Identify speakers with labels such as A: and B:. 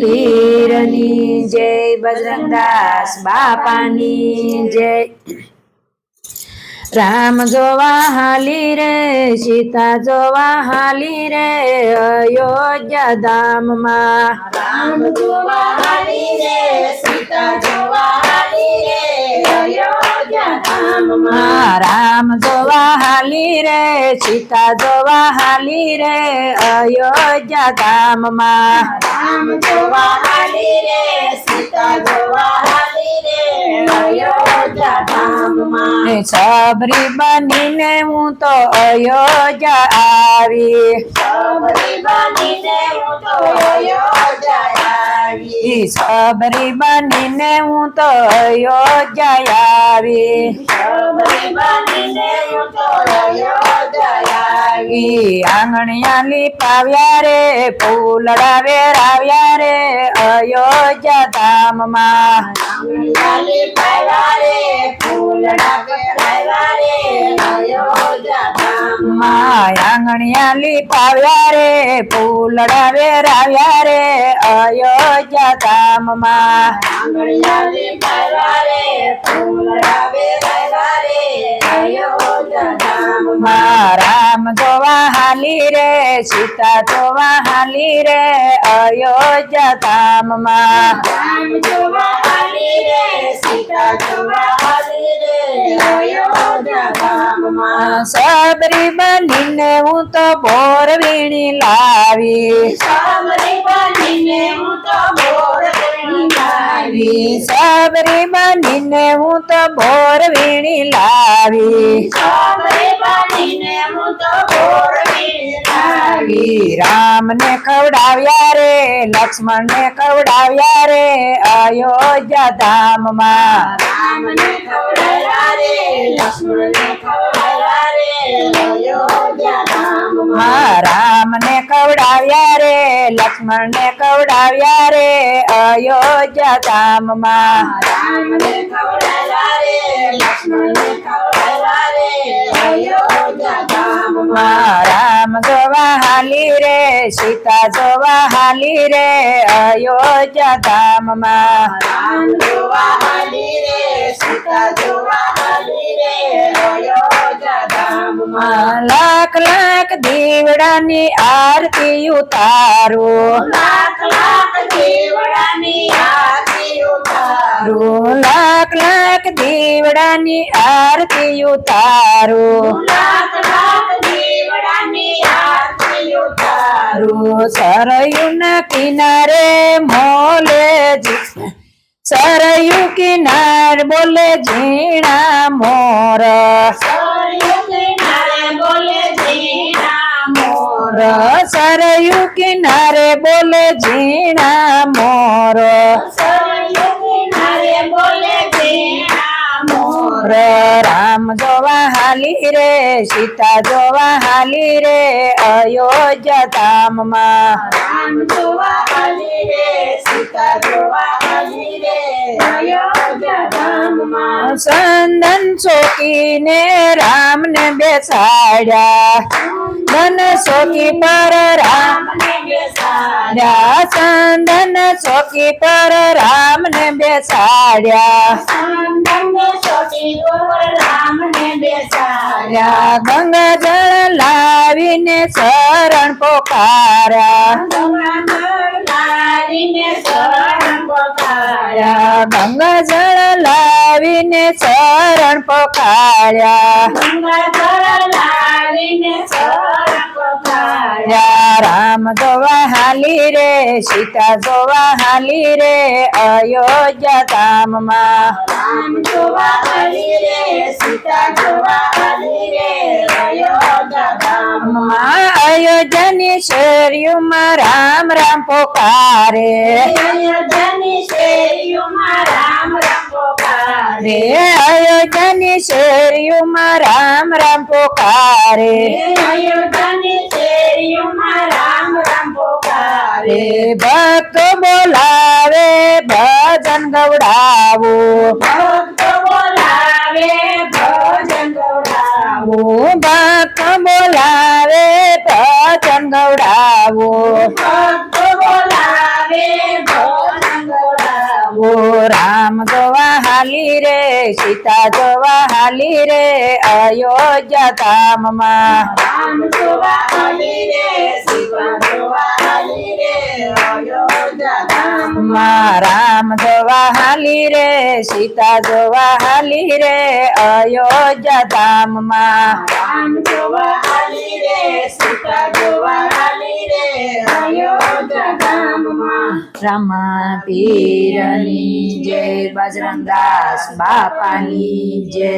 A: પીરની જય બજરંગદાસ બાપાની જય. રામ જોવા હાલી રે સીતા જોવા હાલી રે અયોધ્યા ધામમાં.
B: રામ જોવા હાલી રે સીતા જોવા હાલી રે અયોધ્યા ધામમાં.
A: રામ જોવા હાલી રે સીતા જોવા હાલી રે અયોધ્યા ધામમાં.
B: રામ જોવા હાલી રે સીતા જોવા હાલી રે અયોધ્યા ધામમાં.
A: ને સબરી બનીને હું તો અયોધ્યા આવી.
B: સબરી બનીને હું તો અયોધ્યા આવી.
A: સબરી બનીને હું તો અયોધ્યા આવી. આંગણિયાલી પાવ્યા રે ફૂલડા વેરાવ્યા રે અયોધ્યા ધામમાં.
B: આંગણિયાલી પાવ્યા રે ફૂલડા વેરાવ્યા રે અયોધ્યા ધામમાં.
A: માં આંગણિયાલી પાવ્યા રે ફૂલડા વેરાવ્યા રે રામ જોવા હાલી રે સીતા જોવા હાલી રે અયોધ્યા ધામમાં. સબરી બનીને હું તો બોર વીણી લાવી.
B: સામરી બનીને લાવી
A: સબરી બનીને હું તો બોર વીણી લાવી.
B: રામ
A: રામને ખવડાવ્યા રે, લક્ષ્મણને ખવડાવ્યા રે અયોધ્યા ધામમાં.
B: રામને લક્ષ્મણને કવડાવ્યા રે અયોધ્યા ધામમાં.
A: રામ જોવા હાલી રે સીતા જોવા હાલી રે અયોધ્યા ધામમાં.
B: રામ જોવા હાલી રે સીતા જોવા હાલી રે અયોધ્યા
A: લાખ લાખ દીવડાની આરતી ઉતારું
B: લાખ લાખ દેવડાની આરતી ઉતારું
A: લાખ લાખ દીવડાની આરતી ઉતારું
B: લાખ લાખ દેવડાની આરતી ઉતારું
A: સરયુના કિનારે મોલે જી- સરયુ કિનાર બોલે ઝીણા મોર
B: સરયુ
A: સરયુ કિનારે બોલે ઝીણા મોર
B: સરયુ કિનારે બોલે ઝીણા મોર
A: રામ જોવા હાલી રે સીતા જોવા હાલી રે અયોધ્યા ધામમાં
B: રામ જોવા હાલી રે સીતા જોવા હાલી રે અયોધ્યા ધામમાં
A: સંદન ચોકીને રામને બેસાડ્યા ધન ચોકી પર રામ
B: બેસાડ્યા.
A: ધન ચોકી પર
B: રામ ને બેસાડ્યા.
A: ગંગા જળ લાવીને શરણ પોકાર્યા ગંગા જળ લાવીને શરણ પોકાર્યા રામ જોવા હાલી રે સીતા જોવા હાલી રે અયોધ્યા ધામમાં
B: રામ જોવા હાલી રે સીતા જોવા હાલી રે અયોધ્યા ધામમાં
A: માં અયોધ્યાની શેરીઓમાં રામ રામ પોકારે
B: અયોધ્યાની શેરીઓમાં રામ રામ પોકારે
A: રે અયોધ્યાની શેરીઓમાં રામ રામ પોકારે
B: અયોધ્યાની राम राम
A: पुकारे भक्त बोलावे भजन गौड़ावो.
B: भक्त बोलावे भजन गौड़ावो.
A: भक्त बोलावे भजन गौड़ावो.
B: भक्त बोलावे
A: भजन गौड़ावो. राम गौ હાલી રે
B: સીતા જોવા હાલી રે અયોધ્યા ધામમાં.
A: માં રામ જોવા હાલી રે સીતા જોવા હાલી રે અયોધ્યા ધામમાં.
B: રામ જોવા હાલી રે સીતા જોવા હાલી
A: રમા પીરની જય બજરંગદાસ બાપાની જય